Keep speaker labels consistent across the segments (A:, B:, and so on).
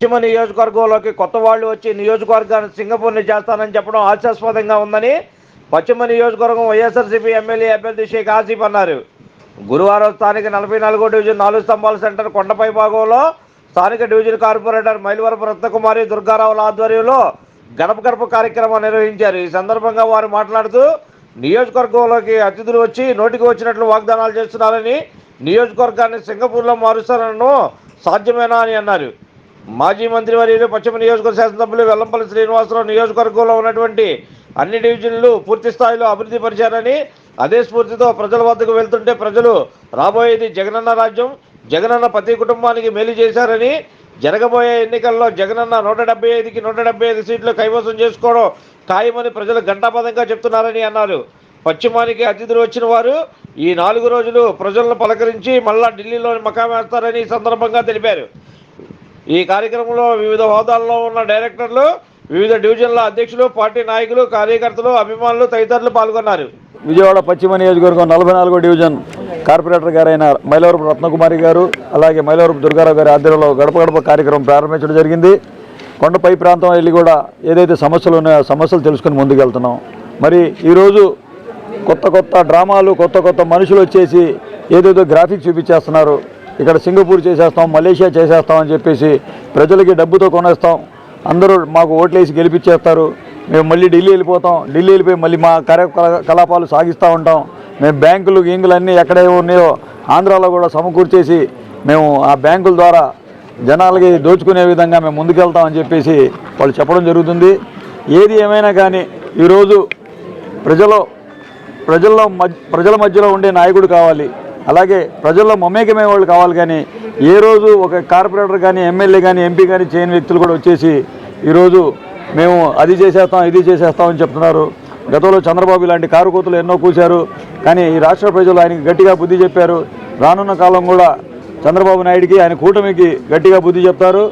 A: పశ్చిమ నియోజకవర్గంలోకి కొత్త వాళ్ళు వచ్చి నియోజకవర్గాన్ని సింగపూర్ని చేస్తానని చెప్పడం హాస్యాస్పదంగా ఉందని పశ్చిమ నియోజకవర్గం వైఎస్ఆర్సీపీ ఎమ్మెల్యే అభ్యర్థి షేక్ ఆసిఫ్ అన్నారు. గురువారం స్థానిక నలభై నాలుగో డివిజన్ నాలుగు స్తంభాల సెంటర్ కొండపై భాగంలో స్థానిక డివిజన్ కార్పొరేటర్ మైలవరపు రత్నకుమారి దుర్గారావుల ఆధ్వర్యంలో గడప గడప కార్యక్రమం నిర్వహించారు. ఈ సందర్భంగా వారు మాట్లాడుతూ నియోజకవర్గంలోకి అతిథులు వచ్చి నోటికి వచ్చినట్లు వాగ్దానాలు చేస్తున్నారని నియోజకవర్గాన్ని సింగపూర్లో మారుస్తారనను సాధ్యమేనా? అని అన్నారు. మాజీ మంత్రివర్యులు పశ్చిమ నియోజకవర్గ శాసనసభ్యులు వెల్లంపల్లి శ్రీనివాసరావు నియోజకవర్గంలో ఉన్నటువంటి అన్ని డివిజన్లు పూర్తి స్థాయిలో అభివృద్ధి పరిచారని అదే స్ఫూర్తితో ప్రజల వద్దకు వెళ్తుంటే ప్రజలు రాబోయేది జగనన్న రాజ్యం జగనన్న ప్రతి కుటుంబానికి మేలు చేశారని జరగబోయే ఎన్నికల్లో జగనన్న నూట డెబ్బై ఐదుకి నూట డెబ్బై ఐదు సీట్లు కైవసం చేసుకోవడం ఖాయమని ప్రజలు ఘంటాపదంగా చెప్తున్నారని అన్నారు. పశ్చిమానికి అతిథులు వచ్చిన వారు ఈ నాలుగు రోజులు ప్రజలను పలకరించి మళ్ళా ఢిల్లీలో మకాం వేస్తారని సందర్భంగా తెలిపారు. ఈ కార్యక్రమంలో వివిధ హోదాల్లో ఉన్న డైరెక్టర్లు వివిధ డివిజన్ల అధ్యక్షులు పార్టీ నాయకులు కార్యకర్తలు అభిమానులు తదితరులు పాల్గొన్నారు.
B: విజయవాడ పశ్చిమ నియోజకవర్గం నలభై నాలుగో డివిజన్ కార్పొరేటర్ గారైన మైలవరపు రత్నకుమారి గారు అలాగే మైలవరపు దుర్గారావు గారి ఆధ్వర్యంలో గడప గడప కార్యక్రమం ప్రారంభించడం జరిగింది. కొండపై ప్రాంతం వెళ్ళి కూడా ఏదైతే సమస్యలు ఉన్నాయో సమస్యలు తెలుసుకుని ముందుకెళ్తున్నాం. మరి ఈరోజు కొత్త కొత్త డ్రామాలు కొత్త కొత్త మనుషులు వచ్చేసి ఏదేదో గ్రాఫిక్స్ చూపించేస్తున్నారు. ఇక్కడ సింగపూర్ చేసేస్తాం మలేషియా చేసేస్తాం అని చెప్పేసి ప్రజలకి డబ్బుతో కొనేస్తాం. అందరూ మాకు ఓట్లేసి గెలిపించేస్తారు. మేము మళ్ళీ ఢిల్లీ వెళ్ళిపోతాం. ఢిల్లీ వెళ్ళిపోయి మళ్ళీ మా కార్యకలాపాలు సాగిస్తూ ఉంటాం. మేము బ్యాంకులు గీంకులు అన్నీ ఎక్కడ ఉన్నాయో ఆంధ్రాలో కూడా సమకూర్చేసి మేము ఆ బ్యాంకుల ద్వారా జనాలకి దోచుకునే విధంగా మేము ముందుకెళ్తామని చెప్పేసి వాళ్ళు చెప్పడం జరుగుతుంది. ఏది ఏమైనా కానీ ఈరోజు ప్రజలు ప్రజల్లో మధ్య ప్రజల మధ్యలో ఉండే నాయకుడు కావాలి. అలాగే ప్రజల్లో మమేకమే వాళ్ళు కావాలి కానీ ఏ రోజు ఒక కార్పొరేటర్ కానీ ఎమ్మెల్యే కానీ ఎంపీ కానీ చేయని వ్యక్తులు కూడా వచ్చేసి ఈరోజు మేము అది చేసేస్తాం ఇది చేసేస్తాం అని చెప్తున్నారు. గతంలో చంద్రబాబు ఇలాంటి కారుకోతులు ఎన్నో కూశారు. కానీ ఈ రాష్ట్ర ప్రజలు ఆయనకి గట్టిగా బుద్ధి చెప్పారు. రానున్న కాలం కూడా చంద్రబాబు నాయుడికి ఆయన కూటమికి గట్టిగా బుద్ధి చెప్తారు.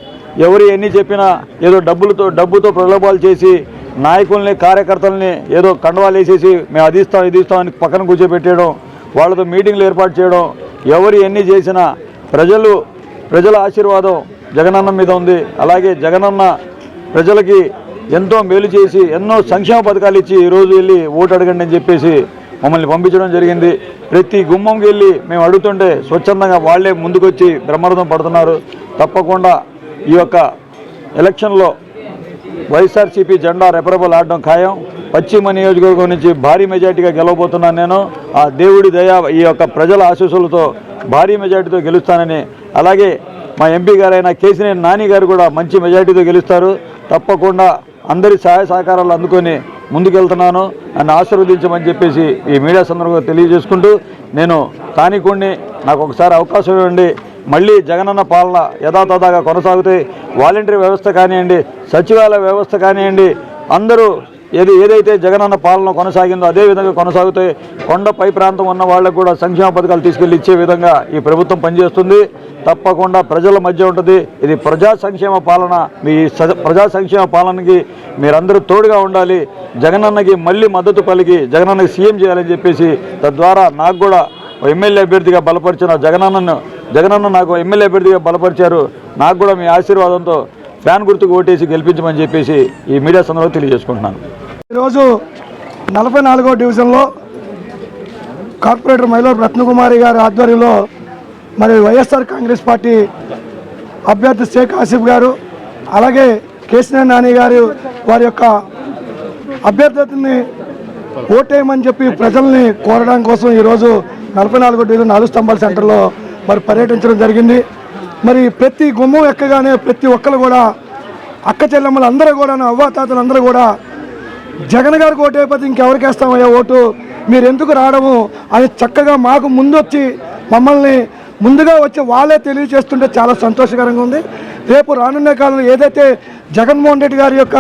B: ఎవరు ఎన్ని చెప్పినా ఏదో డబ్బులతో డబ్బుతో ప్రలోభాలు చేసి నాయకుల్ని కార్యకర్తల్ని ఏదో కండవాలు వేసేసి మేము అది ఇస్తాం అని పక్కన కూర్చోబెట్టేయడం వాళ్ళతో మీటింగ్లు ఏర్పాటు చేయడం ఎవరు ఎన్ని చేసినా ప్రజలు ప్రజల ఆశీర్వాదం జగనన్న మీద ఉంది. అలాగే జగనన్న ప్రజలకి ఎంతో మేలు చేసి ఎన్నో సంక్షేమ పథకాలు ఇచ్చి ఈరోజు వెళ్ళి ఓటు అడగండి అని చెప్పేసి మమ్మల్ని పంపించడం జరిగింది. ప్రతి గుమ్మంకి వెళ్ళి మేము అడుగుతుంటే స్వచ్ఛందంగా వాళ్ళే ముందుకొచ్చి బ్రహ్మరథం పడుతున్నారు. తప్పకుండా ఈ యొక్క ఎలక్షన్లో వైఎస్ఆర్సీపీ జెండా రెపరబుల్ ఆడడం ఖాయం. పశ్చిమ నియోజకవర్గం నుంచి భారీ మెజార్టీగా గెలవబోతున్నాను నేను. ఆ దేవుడి దయ ఈ యొక్క ప్రజల ఆశీస్సులతో భారీ మెజార్టీతో గెలుస్తానని. అలాగే మా ఎంపీ గారైన కేసినేని నాని గారు కూడా మంచి మెజార్టీతో గెలుస్తారు. తప్పకుండా అందరి సహాయ సహకారాలు అందుకొని ముందుకెళ్తున్నాను. నన్ను ఆశీర్వదించమని చెప్పేసి ఈ మీడియా సందర్భంగా తెలియజేసుకుంటూ నేను స్థానికుడిని నాకు ఒకసారి అవకాశం ఇవ్వండి. మళ్ళీ జగనన్న పాలన యథాతథాగా కొనసాగుతాయి వాలంటరీ వ్యవస్థ కానివ్వండి సచివాలయ వ్యవస్థ కానివ్వండి అందరూ ఏది ఏదైతే జగనన్న పాలన కొనసాగిందో అదే విధంగా కొనసాగుతాయి కొండపై ప్రాంతం ఉన్న వాళ్ళకు కూడా సంక్షేమ పథకాలు తీసుకెళ్ళి ఇచ్చే విధంగా ఈ ప్రభుత్వం పనిచేస్తుంది. తప్పకుండా ప్రజల మధ్య ఉంటుంది. ఇది ప్రజా సంక్షేమ పాలన. మీ స- ప్రజా సంక్షేమ పాలనకి మీరందరూ తోడుగా ఉండాలి. జగనన్నకి మళ్ళీ మద్దతు పలికి జగనన్నకి సీఎం చేయాలని చెప్పేసి తద్వారా నాకు కూడా ఎమ్మెల్యే అభ్యర్థిగా బలపరిచిన జగనన్నను జగనన్న నాకు ఎమ్మెల్యే అభ్యర్థిగా బలపరిచారు. నాకు కూడా మీ ఆశీర్వాదంతో ఫ్యాన్ గుర్తుకు ఓటేసి గెలిపించమని చెప్పేసి ఈ మీడియా సందర్భంగా తెలియజేసుకుంటున్నాను.
C: ఈరోజు నలభై నాలుగో డివిజన్లో కార్పొరేటర్ మైలో రత్నకుమారి గారి ఆధ్వర్యంలో మరి వైఎస్ఆర్ కాంగ్రెస్ పార్టీ అభ్యర్థి షేక్ ఆసిఫ్ గారు అలాగే కేసీఆర్ నాని గారు వారి యొక్క అభ్యర్థిని ఓటేయమని చెప్పి ప్రజల్ని కోరడం కోసం ఈరోజు నలభై నాలుగో డివిజన్ నాలుగు స్తంభాల సెంటర్లో మరి పర్యటించడం జరిగింది. మరి ప్రతి గుమ్మం ఎక్కగానే ప్రతి ఒక్కరు కూడా అక్క చెల్లెమ్మలు అందరూ కూడా అవ్వాతాతలు అందరూ కూడా జగన్ గారికి ఓటైపోతే ఇంకెవరికి వేస్తామయ్యా ఓటు? మీరు ఎందుకు రావడము? అని చక్కగా మాకు ముందు వచ్చి మమ్మల్ని ముందుగా వచ్చి వాళ్ళే తెలియజేస్తుంటే చాలా సంతోషకరంగా ఉంది. రేపు రానున్న కాలంలో ఏదైతే జగన్మోహన్ రెడ్డి గారి యొక్క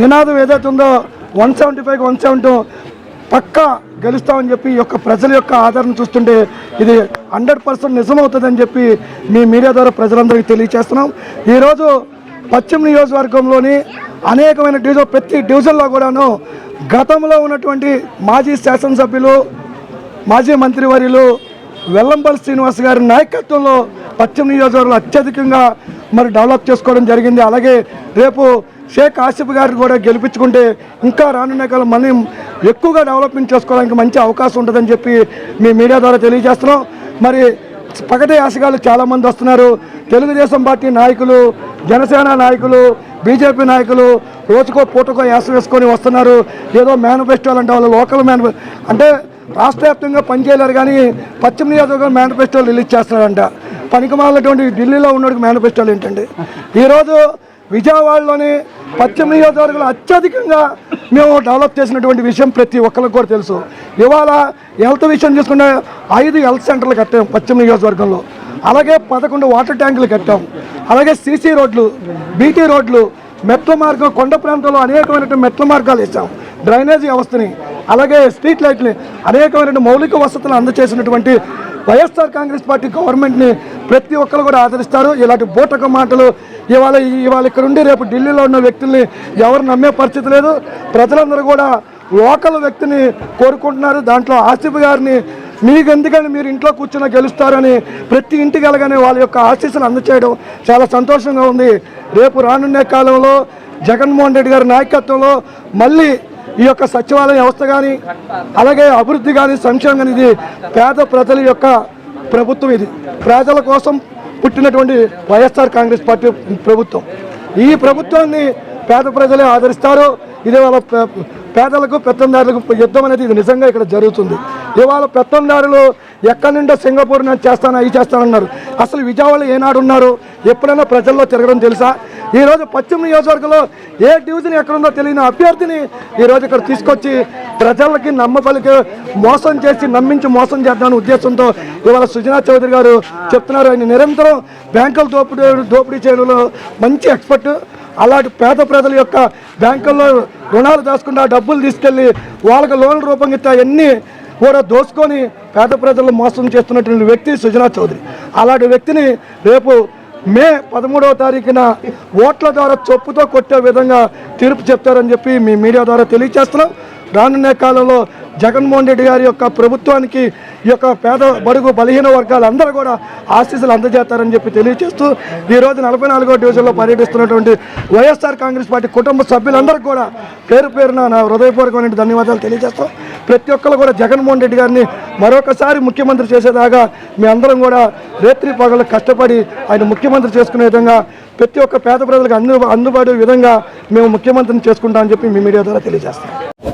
C: నినాదం ఏదైతే ఉందో one seventy five one seventy పక్కా గెలుస్తామని చెప్పి యొక్క ప్రజల యొక్క ఆదరణ చూస్తుంటే ఇది హండ్రెడ్ పర్సెంట్ నిజమవుతుందని చెప్పి మీ మీడియా ద్వారా ప్రజలందరికీ తెలియజేస్తున్నాం ఈరోజు పశ్చిమ నియోజకవర్గంలోని అనేకమైన డివిజన్ ప్రతి డివిజన్లో కూడాను గతంలో ఉన్నటువంటి మాజీ శాసనసభ్యులు మాజీ మంత్రివర్యులు వెల్లంపల్లి శ్రీనివాస్ గారి నాయకత్వంలో పశ్చిమ నియోజకవర్గంలో అత్యధికంగా మరి డెవలప్ చేసుకోవడం జరిగింది. అలాగే రేపు షేక్ ఆసిఫ్ గారిని కూడా గెలిపించుకుంటే ఇంకా రానున్న కాలం మనం ఎక్కువగా డెవలప్మెంట్ చేసుకోవడానికి మంచి అవకాశం ఉంటుందని చెప్పి మీ మీడియా ద్వారా తెలియజేస్తున్నాం. మరి పగటి ఆశగాళ్ళు చాలామంది వస్తున్నారు. తెలుగుదేశం పార్టీ నాయకులు జనసేన నాయకులు బీజేపీ నాయకులు రోజుకో పూటకో యాస వేసుకొని వస్తున్నారు. ఏదో మేనిఫెస్టోలు అంటే వాళ్ళు లోకల్ మేనిఫె అంటే రాష్ట్ర వ్యాప్తంగా పనిచేయలేరు కానీ పశ్చిమ నియోజకవర్గం మేనిఫెస్టోలు రిలీజ్ చేస్తున్నారంట. పనికిమాలినటువంటి ఢిల్లీలో ఉన్నటువంటి మేనిఫెస్టోలు ఏంటండి? ఈరోజు విజయవాడలోని పశ్చిమ నియోజకవర్గంలో అత్యధికంగా మేము డెవలప్ చేసినటువంటి విషయం ప్రతి ఒక్కరికి కూడా తెలుసు. ఇవాళ హెల్త్ విషయం చూసుకుంటే ఐదు హెల్త్ సెంటర్లు కట్టాం పశ్చిమ నియోజకవర్గంలో. అలాగే పదకొండు వాటర్ ట్యాంకులు కట్టాం. అలాగే సీసీ రోడ్లు బీటీ రోడ్లు మెట్ల మార్గం కొండ ప్రాంతంలో అనేకమైనటువంటి మెట్ల మార్గాలు ఇచ్చాం డ్రైనేజీ వ్యవస్థని అలాగే స్ట్రీట్ లైట్ని అనేకమైనటువంటి మౌలిక వసతులు అందజేసినటువంటి వైఎస్ఆర్ కాంగ్రెస్ పార్టీ గవర్నమెంట్ని ప్రతి ఒక్కరు కూడా ఆదరిస్తారు. ఇలాంటి బూటక మాటలు ఇవాళ ఇవాళ ఇక్కడుండి రేపు ఢిల్లీలో ఉన్న వ్యక్తుల్ని ఎవరు నమ్మే పరిస్థితి లేదు. ప్రజలందరూ కూడా లోకల్ వ్యక్తిని కోరుకుంటున్నారు. దాంట్లో ఆసిఫ్ గారిని మీకు ఎందుకని మీరు ఇంట్లో కూర్చున్న గెలుస్తారని ప్రతి ఇంటికి వెళ్ళగానే వాళ్ళ యొక్క ఆశీస్సులు అందచేయడం చాలా సంతోషంగా ఉంది. రేపు రానున్న కాలంలో జగన్మోహన్ రెడ్డి గారి నాయకత్వంలో మళ్ళీ ఈ యొక్క సచివాలయ వ్యవస్థ కానీ అలాగే అభివృద్ధి కానీ సంక్షేమం కానీ ఇది పేద ప్రజల యొక్క ప్రభుత్వం ఇది. ప్రజల కోసం పుట్టినటువంటి వైఎస్ఆర్ కాంగ్రెస్ పార్టీ ప్రభుత్వం. ఈ ప్రభుత్వాన్ని పేద ప్రజలే ఆదరిస్తారు ఇది వాళ్ళ పే- పేదలకు పెత్తందారులకు యుద్ధం అనేది ఇది నిజంగా ఇక్కడ జరుగుతుంది. ఇవాళ పెత్తందారులు ఎక్కడి నుండో సింగపూర్ నేను చేస్తాను అవి చేస్తానన్నారు. అసలు విజయవాడలో ఏనాడు ఉన్నారు ఎప్పుడైనా ప్రజల్లో తిరగడం తెలుసా? ఈరోజు పశ్చిమ నియోజకవర్గంలో ఏ డివిజన్ ఎక్కడుందో తెలియని అభ్యర్థిని ఈరోజు ఇక్కడ తీసుకొచ్చి ప్రజలకి నమ్మపలికి మోసం చేసి నమ్మించి మోసం చేద్దామనే ఉద్దేశంతో ఇవాళ సుజనా చౌదరి గారు చెప్తున్నారు. ఆయన నిరంతరం బ్యాంకుల దోపిడీ దోపిడీ చేయడంలో మంచి ఎక్స్పర్ట్. అలాంటి పేద ప్రజల యొక్క బ్యాంకుల్లో రుణాలు దాచుకుంటే డబ్బులు తీసుకెళ్ళి వాళ్ళకి లోన్లు రూపంగా అవన్నీ కూడా దోసుకొని పేద ప్రజలను మోసం చేస్తున్నటువంటి వ్యక్తి సుజనా చౌదరి. అలాంటి వ్యక్తిని రేపు మే పదమూడవ తారీఖున ఓట్ల ద్వారా చొప్పుతో కొట్టే విధంగా తీర్పు చెప్తారని చెప్పి మీ మీడియా ద్వారా తెలియజేస్తున్నాం రానున్న కాలంలో జగన్మోహన్ రెడ్డి గారి యొక్క ప్రభుత్వానికి ఈ యొక్క పేద బడుగు బలహీన వర్గాలందరూ కూడా ఆశీస్సులు అందజేస్తారని చెప్పి తెలియజేస్తూ ఈరోజు నలభై నాలుగో డివిజన్లో పర్యటిస్తున్నటువంటి వైఎస్ఆర్ కాంగ్రెస్ పార్టీ కుటుంబ సభ్యులందరూ కూడా పేరు పేరున నా హృదయపూర్వకమైన ధన్యవాదాలు తెలియజేస్తాం ప్రతి ఒక్కరు కూడా జగన్మోహన్ రెడ్డి గారిని మరొకసారి ముఖ్యమంత్రి చేసేదాకా మీ అందరం కూడా రేత్రి పగలు కష్టపడి ఆయన ముఖ్యమంత్రి చేసుకునే విధంగా ప్రతి ఒక్క పేద ప్రజలకు అందు అందుబాటు విధంగా మేము ముఖ్యమంత్రిని చేసుకుంటామని చెప్పి మీ మీడియా ద్వారా తెలియజేస్తాం